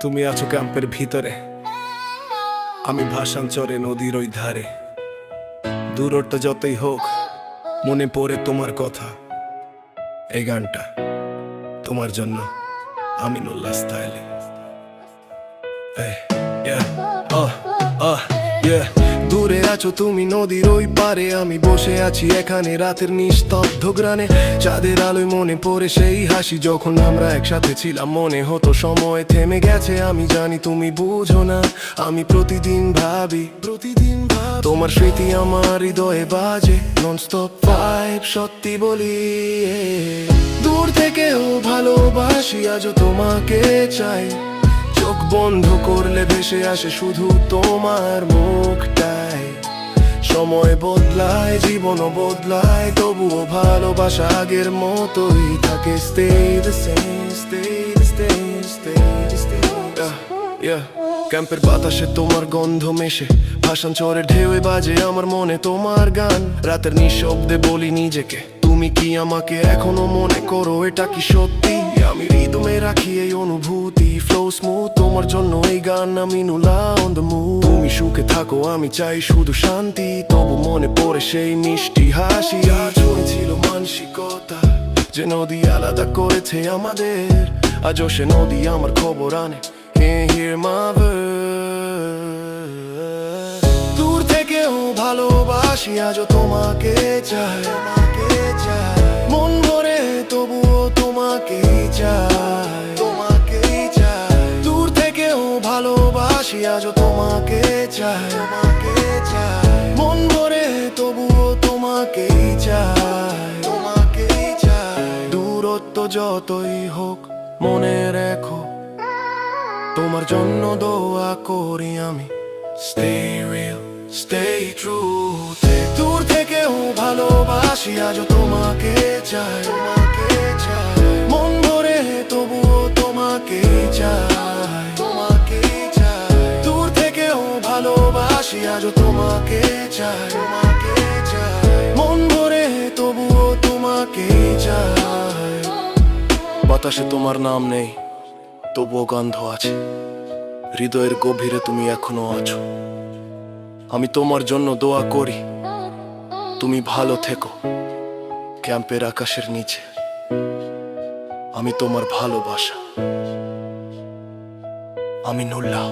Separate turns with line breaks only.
তুমি আছো ক্যাম্পের ভিতরে। আমি ভাষাঞ্চরে নদীর ওই ধারে। দূরত্ব যতই হোক, মনে পড়ে তোমার কথা। এই গানটা তোমার জন্য আমি নুল্লা স্টাইলে দূরে আছো তুমি নদীর ওই পারে। আমি বসে আছি এখানে রাতের নিস্তব্ধ গ্রানে। চাঁদের আলোয় মনে পড়ে সেই হাসি যখন আমরা একসাথে ছিলাম। মনে হতো সময় থেমে গেছে, আমি জানি তুমি বুঝো না। আমি প্রতিদিন ভাবি, প্রতিদিন তোমার স্মৃতি আমার হৃদয়ে বাজে নন স্টপ ফাইভ সত্যি বলি। দূর থেকেও ভালোবাসি, আজও তোমাকে চাই। চোখ বন্ধ করলে ভেসে আসে শুধু তোমার মুখটাই। সময় বদলায়, জীবনও বদলায়, তবুও ভালোবাসা আগের মতোই থাকে। ক্যাম্পের বাতাসে তোমার গন্ধ মেশে। ভাষণ চরে ঢেউয়ে বাজে আমার মনে তোমার গান। রাতের নিঃশব্দে বলি নিজেকে। তুমি কি আমাকে এখনও মনে করো এটা কি সত্যি? আমি হৃদমে রাখি এই অনুভূতি ফ্লো স্মুথ তোমার জন্য এই গান আমি নুলা অন দ্য মুভ তুমি সুখে থাকো, আমি চাই শুধু শান্তি, তবু মনে পড়ে সেই মিষ্টি হাসি। আজ ছিল মানসিকতা, যে নদী আলাদা করেছে আমাদের। আজও সে নদী আমার খবর আনে। Can't hear my ভালোবাসি আজও তোমাকে চাই? তোমাকে চাই মন ভরে তবুও তোমাকে চাই। তোমাকে চাই। দূর থেকেও ভালোবাসি আজও তোমাকে চাই। তোমাকে চাই মন ভরে তবুও তোমাকে চাই। তোমাকে চাই। দূরত্ব যতই হোক মনে রেখো। তোমার জন্য দোয়া করি আমি। Stay real, stay true দূর থেকেও ভালোবাসি আজ তোমাকে চাই। তোমাকে চাই মন ভরে তবুও তোমাকে চাই। তোমাকে চাই। দূর থেকেও ভালোবাসি আজ তোমাকে চাই তোমাকে চাই। মন ভরে তবুও তোমাকে চাই। বাতাসে তোমার নাম নেই, তবুও গন্ধ আছে। হৃদয়ের গভীরে তুমি এখনও আছো। আমি তোমার জন্য দোয়া করি। তুমি ভালো থেকো ক্যাম্পের আকাশের নিচে। আমি তোমার ভালোবাসা। আমি নুল্লাহ।